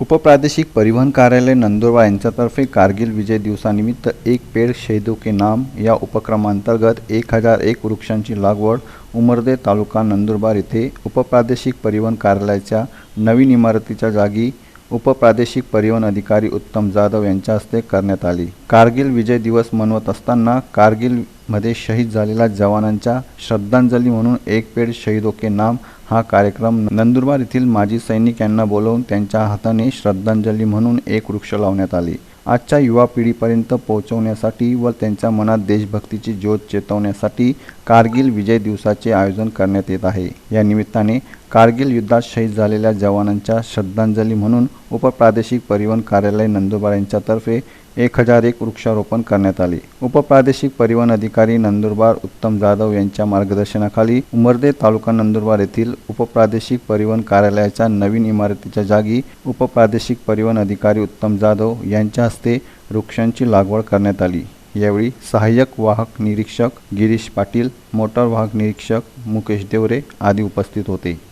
उपप्रादेशिक परिवहन कार्यालय नंदुरबार यांच्यातर्फे कारगिल विजय दिवसानिमित्त एक पेड़ शहीदों के नाम या उपक्रमांतर्गत एक हजार एक वृक्षांची लागवड उमरदे तालुका नंदुरबार येथे उपप्रादेशिक परिवहन कार्यालयाच्या नवीन इमारतीच्या जागी उपप्रादेशिक परिवहन अधिकारी उत्तम जाधव यांच्या हस्ते करण्यात आली. कारगिल विजय दिवस मनवत असताना कारगिलमध्ये शहीद झालेल्या जवानांच्या श्रद्धांजली म्हणून एक पेड़ शहीदों के नाम हा कार्यक्रम नंदुरबार येथील माजी सैनिक यांना बोलवून त्यांच्या हाताने श्रद्धांजली म्हणून एक वृक्ष लावण्यात आली. आजच्या युवा पिढीपर्यंत पोहोचवण्यासाठी व त्यांच्या मनात देशभक्तीची ज्योत चेतवण्यासाठी कारगिल विजय दिवसाचे आयोजन करण्यात येत आहे. या निमित्ताने कारगिल युद्धात शहीद झालेल्या जवानांच्या श्रद्धांजली म्हणून उपप्रादेशिक परिवहन कार्यालय नंदुरबार यांच्यातर्फे एक हजार एक वृक्षारोपण करण्यात आले. उपप्रादेशिक परिवहन अधिकारी नंदुरबार उत्तम जाधव यांच्या मार्गदर्शनाखाली उमरदे तालुका नंदुरबार येथील उपप्रादेशिक परिवहन कार्यालयाच्या नवीन इमारतीच्या जागी उपप्रादेशिक परिवहन अधिकारी उत्तम जाधव यांच्या हस्ते वृक्षांची लागवड करण्यात आली. यावेळी सहाय्यक वाहक निरीक्षक गिरीश पाटील मोटार वाहक निरीक्षक मुकेश देवरे आदी उपस्थित होते.